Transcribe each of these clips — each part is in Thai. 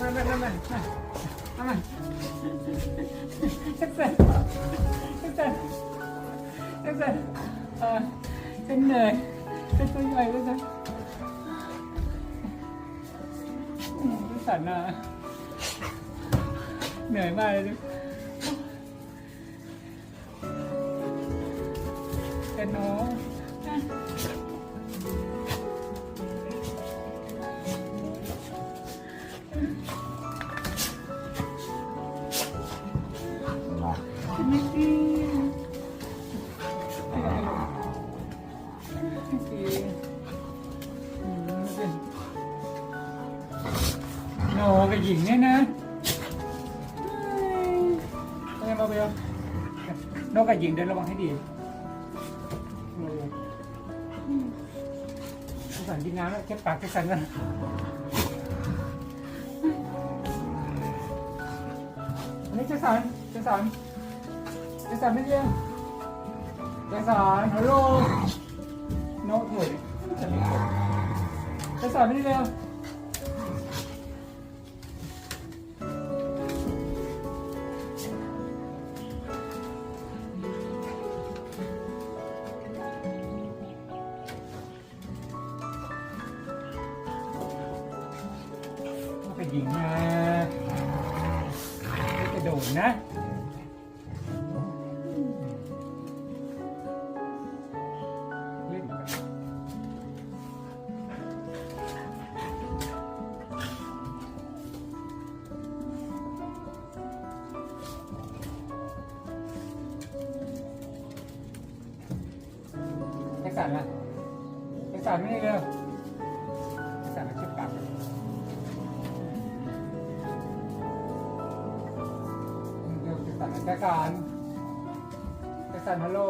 มามามามามามาเจ็บเจ็บเจ็บเจ็บเจ็บเจ็บเออฉันเหนื่อยฉันตัวใหญ่แล้วนะสั่นอะเหนื่อยมากเลยลูกเป็นน้อง เฮ้ยมาเบลนกับหญิงเดินระวังให้ดีสั่นกินน้ำแล้วเจ็บปากเจ็บสั่นกันอันนี้เจสันเจสันเจสันไม่เรียนเจสันฮัลโหลโน้ตถุยเจสันไม่เรียนเจสันไม่ สันล่ะแจ็คสันไม่ได้เร็วแจ็คสันมาชิบปากเร็วแจ็คสันมาแค่การไปสันฮัลโหล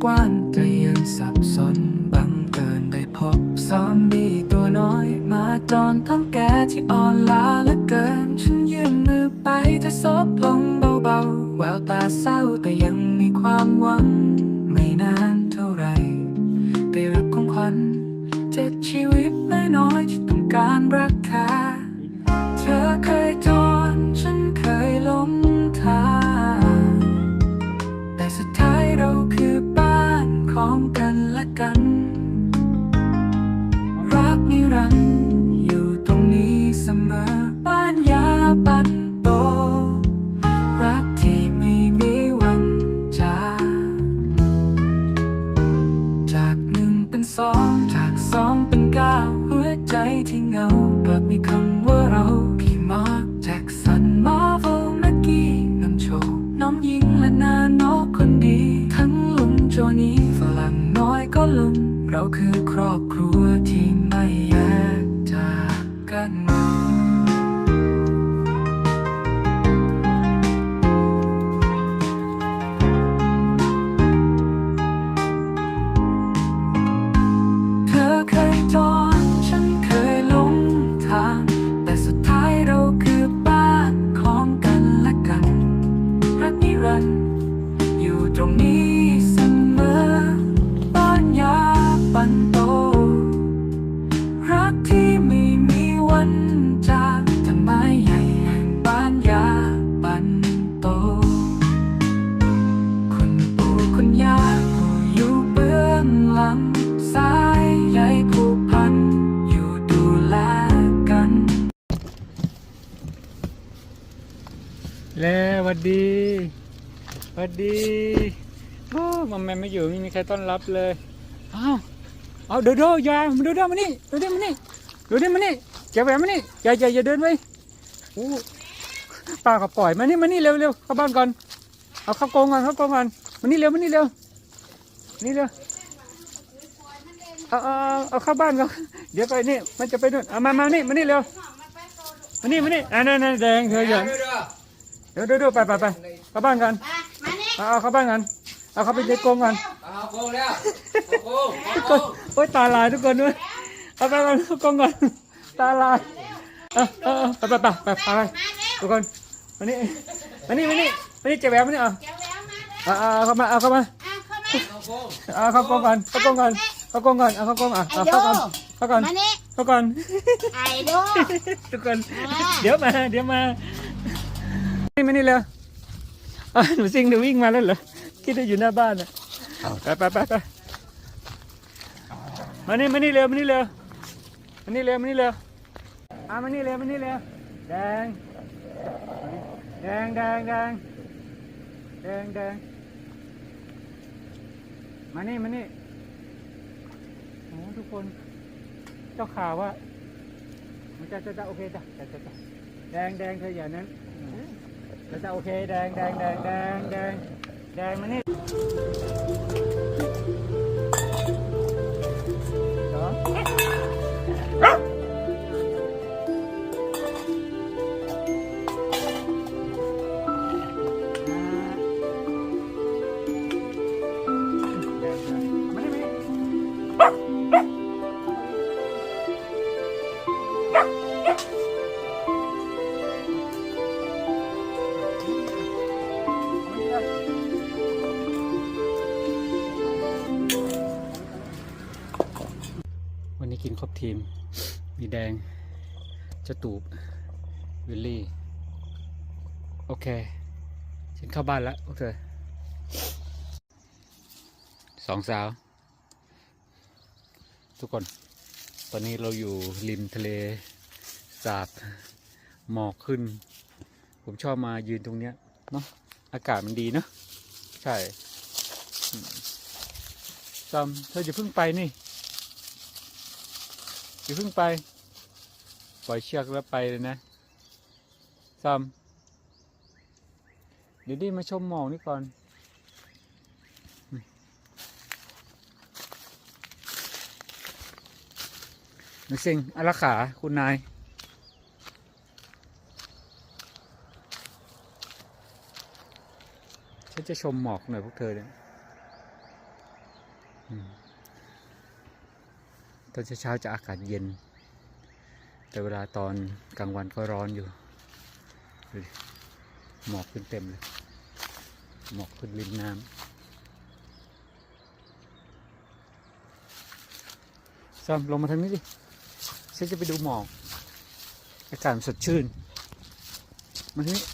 กกว้างแต่ยังสับสนบังเกินได้พบซอมบี้ตัวน้อย มาจอนท้องแกที่อ่อนล้าเหลือเกิน ฉันยื่นมือไปจะซบลงเบาๆ แววตาเศร้าแต่ยังมีความหวัง ไม่นานเท่าไหรได้รับของขวัญเจ็ดชีวิตน้อยๆที่ต้องการรักแท้เธอเคยจ ของกันและกัน รักนิรันดร์อยู่ตรงนี้เสมอบ้านยาปันโต รักที่ไม่มีวันจางจากหนึ่งเป็นสองจากสองเป็นเก้าหัวใจที่เหงาแบบมีคำว่าเราพี่มาร์คแจ็คสันมาร์เวลแม็กกี้นำโชว์น้องยิง เราคือครอบ ดดีหวัดดีโอ้มัมแมมไม่อยู่ไม่มีใครต้อนรับเลยอ้าวเอาเดี๋ยวเดี๋ยวยายมเดี๋ยวเดี๋ยวมานี่เดี๋ยวเดี๋ยวมานี่เดี๋ยวเดี๋ยวมานี่แกแหวนมานี่อย่าอย่าอย่าเดินไปโอ้ป้าก็ปล่อยมานี่มานี่เร็วเร็วเข้าบ้านก่อนเอาเข้ากรงก่อนเข้ากรงก่อนมานี่เร็วมานี่เร็วนี่เร็วเอาเอาเอาเอาเข้าบ้านก่อนเดี๋ยวไปนี่มันจะไปนู่นเอามามานี่มานี่เร็วมานี่มานี่อ่านั่นนั่นแดงเธออย่า เดี๋ยวเดี๋ยวเดี๋ยวไปไปไปเข้าบ้านกันมานี่เอาเอาเข้าบ้านกันเอาเข้าไปในกรงกันเอาโกงแล้วเอาโกงเอาโกงโอ๊ยตาลายทุกคนด้วยเอาไปกันเข้ากรงกันตาลายเอาเอาเอาไปไปไปไปไปไปทุกคนมานี่มานี่มานี่มานี่เจ็บแหวนมานี่เอาเดี๋ยวแล้วมาเด้อเอาเอาเอาเข้ามาเอาเข้ามาอะเข้ามาเอาโกงเอาเข้ากรงกันเข้ากรงกันเข้ากรงกันเอาเข้ากรงอะเอาเข้ากันเข้ากันมานี่เข้ากันไอ้ดูทุกคนอ่าเดี๋ยวมาเดี๋ยวมา นี่มานี่เร็วอะหนูซิงหนูวิ่งมาแล้วเหรอ คิดว่าอยู่หน้าบ้านอะไปไปไปไปมานี่มานี่เร็วมานี่เร็วมานี่เร็วมานี่เร็วอะมานี่เร็วมานี่เร็วแดง แดงแดงแดงแดงแดงมานี่มานี่โอ้ทุกคน เจ้าข่าวว่ามันจะจะจะโอเคจ้ะจะจะจะแดงแดงเธออย่างนั้น จะจะโอเคแดงแดงแดงแดงแดงแดงมานี่ โอเค ฉันเข้าบ้านแล้วโอเคสองสาว ทุกคน ตอนนี้เราอยู่ริมทะเลสาบหมอกขึ้น ผมชอบมายืนตรงเนี้ยเนาะอากาศมันดีเนาะใช่อืมซัมเธอจะเพิ่งไปนี่อย่าเพิ่งไป ปล่อยเชือกแล้วไปเลยนะซัม เดี๋ยวดิมาชมหมอกนี่ก่อน นึกสิงอาขาคุณนาย ฉันจะชมหมอกหน่อยพวกเธอเนี่ยตอนเช้าๆจะอากาศเย็น แต่เวลาตอนกลางวันก็ร้อนอยู่ดูดิ หมอกขึ้นเต็มเลย หมอกขึ้นริมน้ำซอมลงมาทางนี้ดิฉันจะไปดูหมอก อากาศสดชื่น มาทางนี้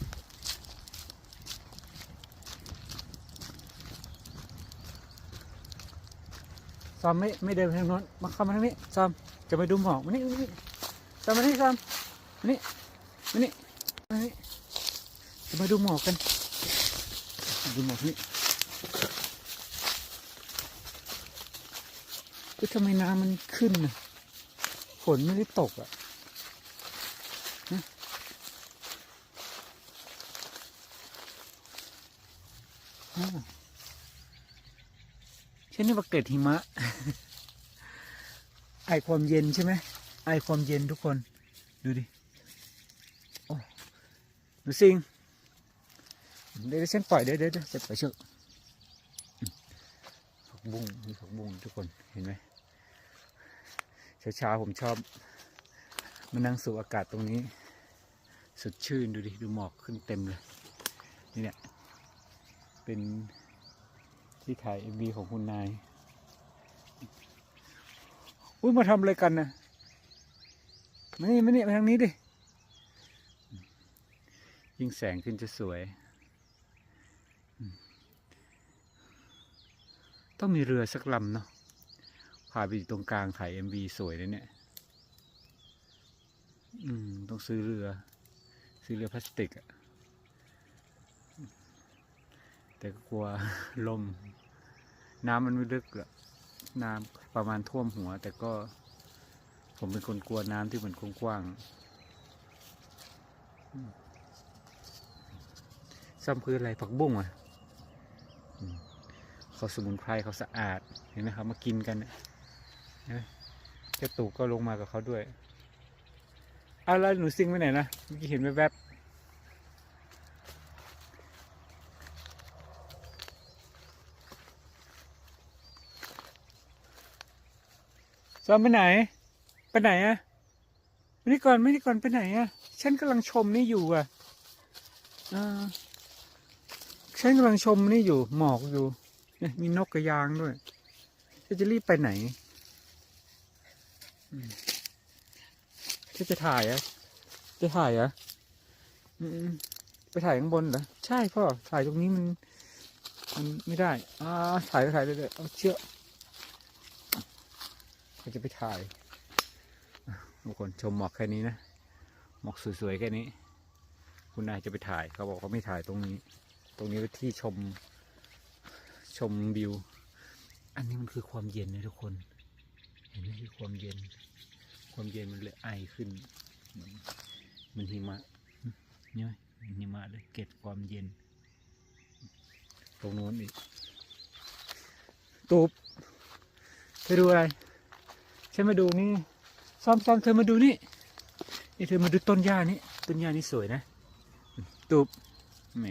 ซอมไม่ไม่เดินไปทางโน้น มาเข้ามาทางนี้ซอมจะไปดูหมอกมานี่มานี่ซอมมานี่ซอมมานี่มานี่ มาดูหมอกกัน ดูหมอกนี่ก็ทำไมน้ำมันขึ้นน่ะฝนไม่ได้ตกอะนะอ้าวฉันนี่ว่าเกล็ดหิมะ ไอความเย็นใช่ไหม ไอความเย็นทุกคน ดูดิ โอ้ดูสิง เดี๋ยวฉันปล่อยเดี๋ยวเดี๋ยวเดี๋ยวจะปล่อยเชือกอืมผักบุ้งมีผักบุ้งทุกคนเห็นไหมเช้าๆผมชอบมานั่งสูดอากาศตรงนี้ สดชื่นดูดิดูหมอกขึ้นเต็มเลย นี่เนี่ยเป็นที่ถ่ายเอ็มวีของคุณนายอุ้ยมาทำอะไรกันนะมานี่มานี่มาทางนี้ดิยิ่งแสงขึ้นจะสวย ต้องมีเรือสักลำเนาะพาไปอยู่ตรงกลางถ่ายเอ็มวีสวยเลยเนี่ย อืม ต้องซื้อเรือ ซื้อเรือพลาสติกอะแต่ก็กลัวลม น้ำมันไม่ลึกอะน้ำประมาณท่วมหัว แต่ก็ ผมเป็นคนกลัวน้ำที่มันกว้างๆอืมซ้ำคืออะไรผักบุ้งอะ เขาสมุนไพรเขาสะอาดเห็นไหมครับมากินกันเนี่ยเจ้าตู่ก็ลงมากับเขาด้วยเอาแล้วหนูซิงไปไหนนะเมื่อกี้เห็นแวบๆซ้อมไปไหน ไปไหนอะไม่ได้ก่อนไม่ได้ก่อนไปไหนอะฉันกำลังชมนี่อยู่อะอ่าฉันกำลังชมนี่อยู่หมอกอยู่ มีนกกระยางด้วย จะจะรีบไปไหนจะจะถ่ายอะจะถ่ายอะไปถ่ายข้างบนเหรอ ใช่พ่อ ถ่ายตรงนี้มัน มันไม่ได้ อ่า ถ่ายก็ถ่ายเลยๆเอาเชือกเขาจะไปถ่ายทุกคนชมหมอกแค่นี้นะ หมอกสวยๆแค่นี้ คุณนายจะไปถ่าย เขาบอกเขาไม่ถ่ายตรงนี้ ตรงนี้เป็นที่ชม ชมวิว อันนี้มันคือความเย็นนะทุกคน เห็นไหมคือความเย็น ความเย็นมันเลยไอขึ้น เหมือนมันหิมะเนี่ยหมันหิมะเลยเก็บความเย็น ตรงโน้นอีกตูบเธอดูอะไรฉันมาดูนี่ซ้อมซ้อมเธอมาดูนี่นี่เธอมาดูต้นหญ้านี่ต้นหญ้านี่สวยนะตูบแหม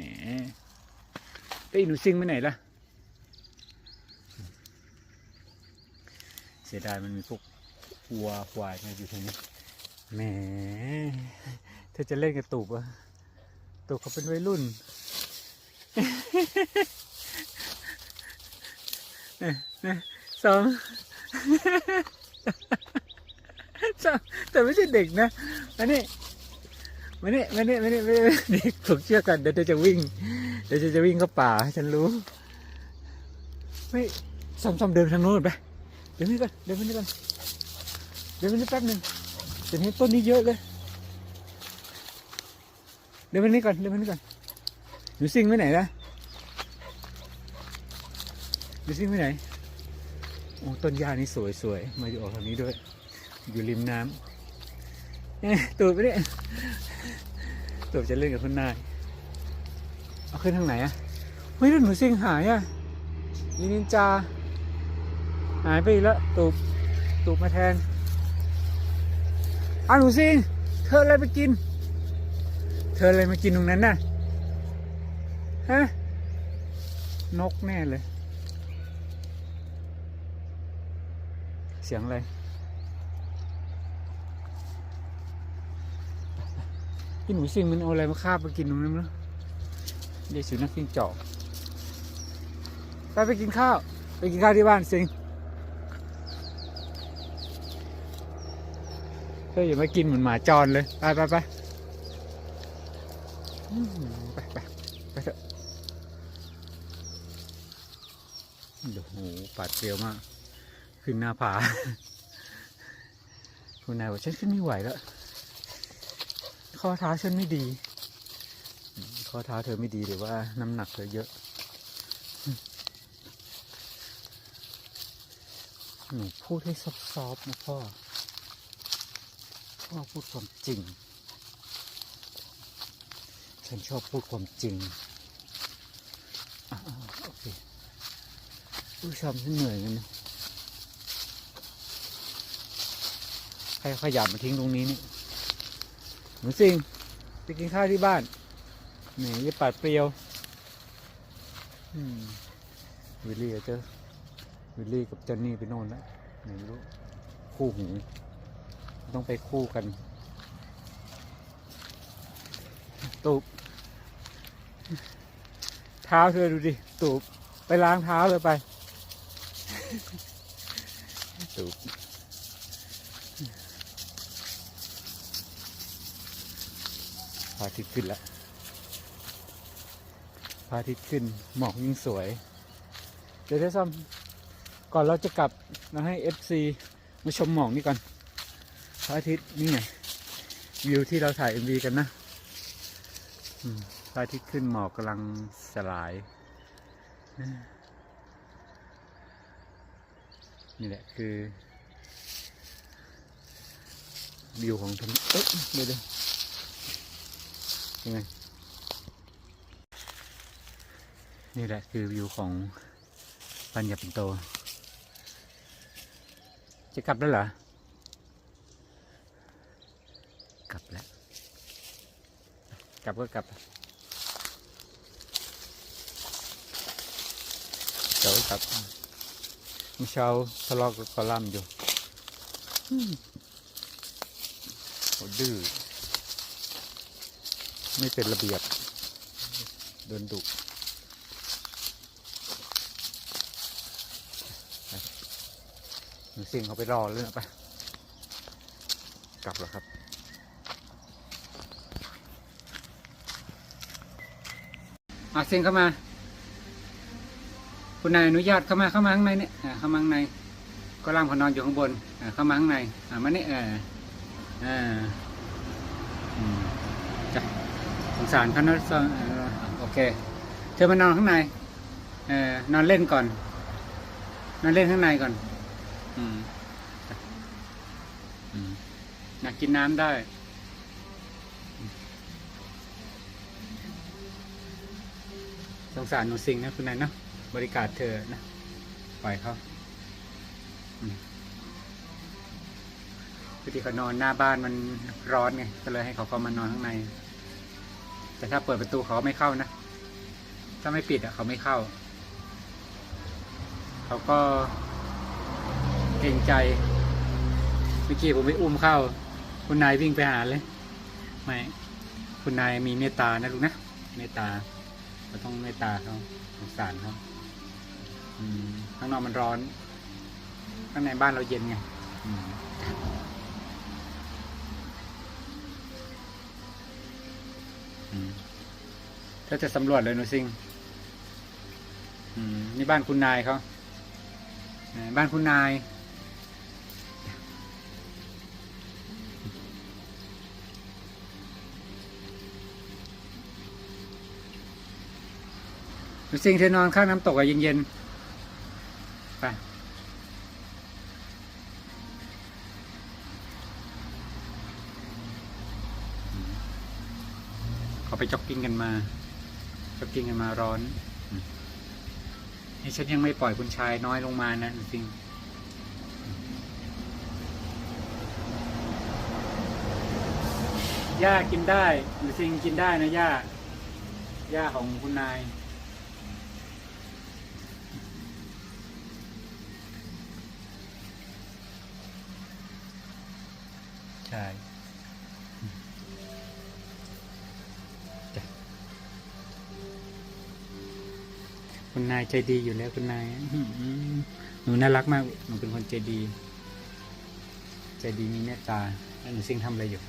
ไอ้หนูซิงไปไหนล่ะ สียดายมันมีพวกวัวควายมาอยู่ตรงนี้แหมเธอจะเล่นกับตูบอะตูบเขาเป็นวัยรุ่นนี่นี่ยสองสองแต่ไม่ใช่เด็กนะมานี่มานี่มานี่มานี่มานี่เด็กถูกเชื่อกันเดี๋ยวจะวิ่ง เดี๋ยวจะวิ่งเข้าป่าฉันรู้ไม่ซ้อมๆเดินทางโน้นไป เดี๋ยวนี้ก่อนเดี๋ยวนี้ก่อนเดี๋ยวนี้แป๊บหนึ่งเดี๋ยวนี้ต้นนี้เยอะเลย เดี๋ยวนี้ก่อนเดี๋ยวนี้ก่อนหนูซิงไปไหนนะหนูซิงไปไหนโอ้ต้นหญ้านี่สวยสวยมาอยู่ออกทางนี้ด้วย อยู่ริมน้ำตูดไปเนี่ยตูดจะเล่นกับคุณนายเอาขึ้นทางไหนอะเฮ้ยหนูซิงหายอะยีนินจา หายไปอีกแล้วตูบตูบมาแทนอาหนูสิงเธออะไรไปกิน เธออะไรมากินตรงนั้นน่ะฮะนกแน่เลย เสียงอะไรพี่หนูสิงมันเอาอะไรมาคาบไปกินตรงนั้นมั้งเดี๋ยวสุนัขกินจอกไปไปกินข้าว ไปกินข้าวที่บ้านสิง เธออย่ามากินเหมือนหมาจรเลย ไปไปไปไปไปไปเถอะโอ้โหปาดเปรียวมาก ขึ้นหน้าผา คุณนายบอกฉันขึ้นไม่ไหวแล้ว ข้อเท้าฉันไม่ดี ข้อเท้าเธอไม่ดีหรือว่าน้ำหนักเธอเยอะหนูพูดให้ซอฟๆนะพ่อ พ่อพูดความจริง ฉันชอบพูดความจริงอโอเคผู้ชมฉันเหนื่อยกันนะรเอาขยะมาทิ้งตรงนี้นี่หนูสิงไปกินข้าวที่บ้านแหมอย่าปัดเปรียววิลลี่เจ้าวิลลี่กับเจนนี่ไปโน่นแล้วไหนรู้คู่หู ต้องไปคู่กัน ตูบเท้าเธอดูดิ ตูบไปล้างเท้าเลยไป ตูบพระอาทิตย์ขึ้นแล้วพระอาทิตย์ขึ้น หมอกยิ่งสวย เดี๋ยวได้ซ้ำก่อนเราจะกลับเราให้ FC มาชมหมอกนี่ก่อน พระอาทิตย์นี่ไงวิวที่เราถ่าย MV กันนะพระอาทิตย์ขึ้นหมอกกำลังสลาย นี่แหละคือวิวของทะเลเอ๊ะเดี๋ยวเดี๋ยวยังไงนี่แหละคือวิวของปัญญาปินโต จะกลับแล้วเหรอ กลับแล้ว กลับก็กลับเดี๋ยวกลับมื่เช้าทะเลาะกับคอลัมอยู่อืมโหดื้อไม่เป็นระเบียบโดนดุหนูสิ่งเขาไปรอเรื่องไป กลับแล้วครับ อาเซ็งเข้ามา คุณนายอนุญาตเข้ามาเข้ามาข้างในเนี่ยเข้ามาข้างใน ก็ล่ามเขานอนอยู่ข้างบนเข้ามาข้างในอ่ามานี่เอออ่าอืมจ้ะสงสารเขานะสงเออโอเค เธอมานอนข้างในเออนอนเล่นก่อน นอนเล่นข้างในก่อน อืมจ้ะอืมอยากกินน้ำได้ สงสารหนูสิงนะคุณนายเนาะบริการเธอนะปล่อยเขาอืมคือที่เขานอนหน้าบ้านมันร้อนไงก็เลยให้เขาเข้ามานอนข้างใน แต่ถ้าเปิดประตูเขาไม่เข้านะ ถ้าไม่ปิดอะเขาไม่เข้า เขาก็เกรงใจเมื่อกี้ผมไปอุ้มเข้า คุณนายวิ่งไปหาเลย ไม่ คุณนายมีเมตตานะลูกนะ เมตตา เราต้องเมตตาเขาสงสารเขาข้างนอกมันร้อน ข้างในบ้านเราเย็นไงถ้าจะสำรวจเลยหนูซิงนี่บ้านคุณนายเขาบ้านคุณนาย หนูซิงเธอนอนข้างน้ำตกอะเย็นๆ ไป เขาไปจ็อกกิ้งกันมา จ็อกกิ้งกันมาร้อน นี่ฉันยังไม่ปล่อยคุณชายน้อยลงมานะหนูซิงย่ากินได้หนูซิงกินได้นะย่าย่าของคุณนาย ใช่จ้ะคุณนายใจดีอยู่แล้วคุณนายหนูน่ารักมาก หนูเป็นคนใจดี ใจดีมีเมตตาแล้วหนูซิ่งทำอะไรอยู่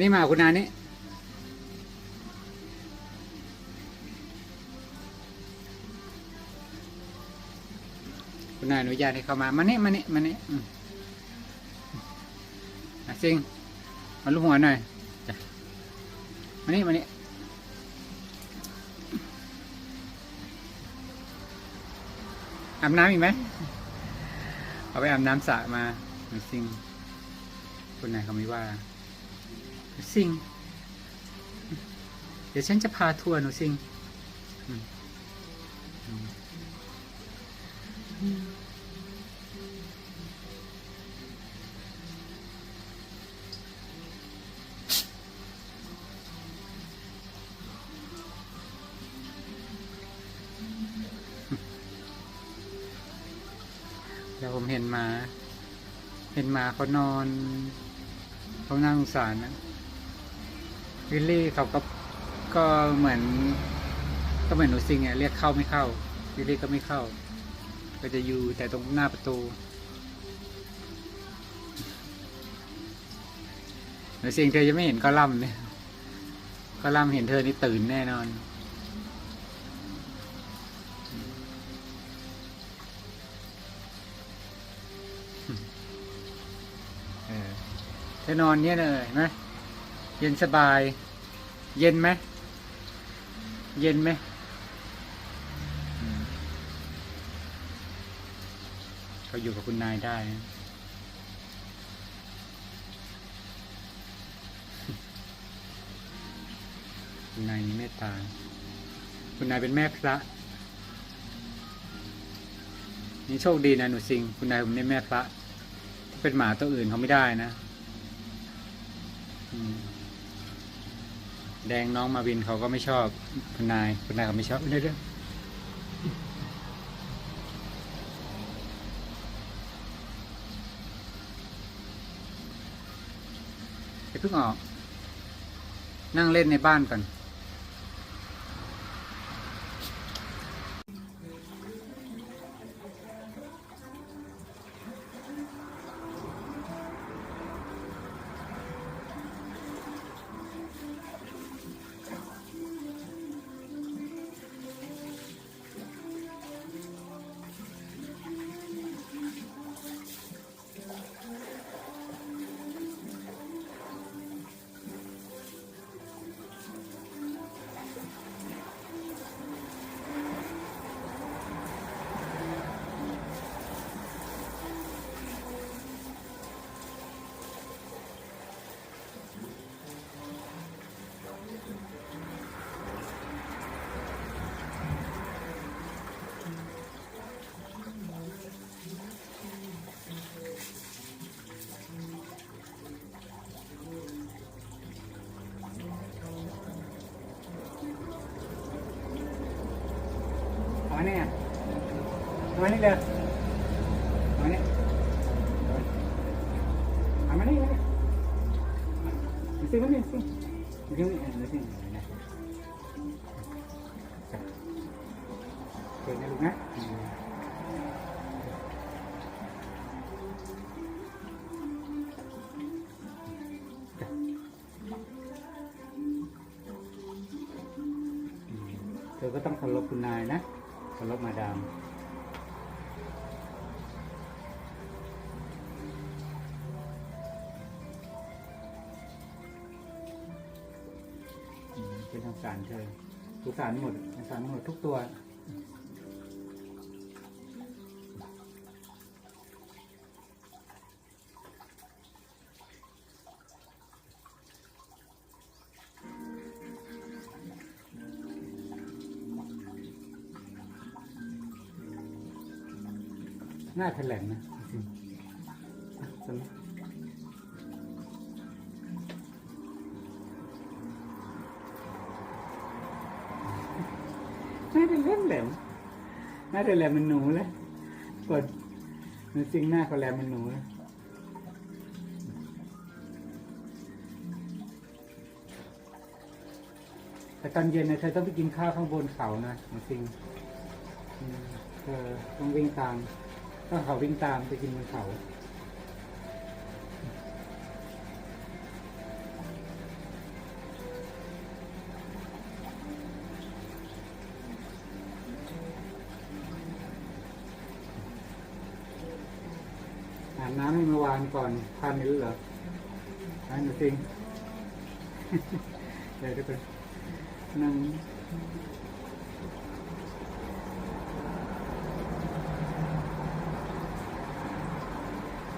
นี่มาคุณนายนี่ คุณนายอนุญาตให้เข้ามามานี่มานี่มานี่อืมอะซิงมาลูกหัวหน่อยมานี่มานี่อาบน้ำอีกไหมเอาไปอาบน้ำสระมามาซิงคุณนายเขาไม่ว่าซิงเดี๋ยวฉันจะพาทัวร์หนูสิงอืม แล้วผมเห็นหมา เห็นหมาเขานอนเขาน่าสงสารนะวิลลี่เขาก็ก็เหมือน ก็เหมือนหนูซิงอะเรียกเข้าไม่เข้าวิลลี่ก็ไม่เข้า ก็จะอยู่แต่ตรงหน้าประตูหนูซิงเธอจะไม่เห็นกอลัมเนี่ยกอลัมเห็นเธอนี่ตื่นแน่นอนเธอนอนเนี่ยเลยนไหมเย็นสบาย เย็นไหมเย็นไหมอืม เขาอยู่กับคุณนายได้ คุณนายมีเมตตา คุณนายเป็นแม่พระ นี่โชคดีนะหนูสิง คุณนายผมนี่แม่พระ ถ้าเป็นหมาตัวอื่นเขาไม่ได้นะ แดงน้องมาวินเขาก็ไม่ชอบ คุณนาย คุณนายเขาไม่ชอบเรื่อยๆอย่าเพิ่งออก นั่งเล่นในบ้านก่อน เอามานี่เลย สารหมดทางสารหมดทุกตัว หน้าแถลงนะจริงๆอะสำนักหน้าแถลงแหลมห น้าแหลงมันหนูเลยกดมันซิงหน้าเขาแหลมมันหนูเลยแต่ตอนเย็นนะเธอต้องไปกินข้าวข้างบนเขานะจริงๆอืมเธอต้องวิ่งตามต้องเขาวิ่งตามไปกินบนเขา อาบน้ำให้เมื่อวานก่อนทานนี้เหรอทานจริงเดี๋ยวทุกคนนั่ง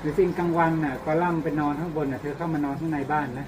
หรือสิ่งกลางวันน่ะก็ลัมน์ไปนอนข้างบนน่ะเธอเข้ามานอนข้างในบ้านนะ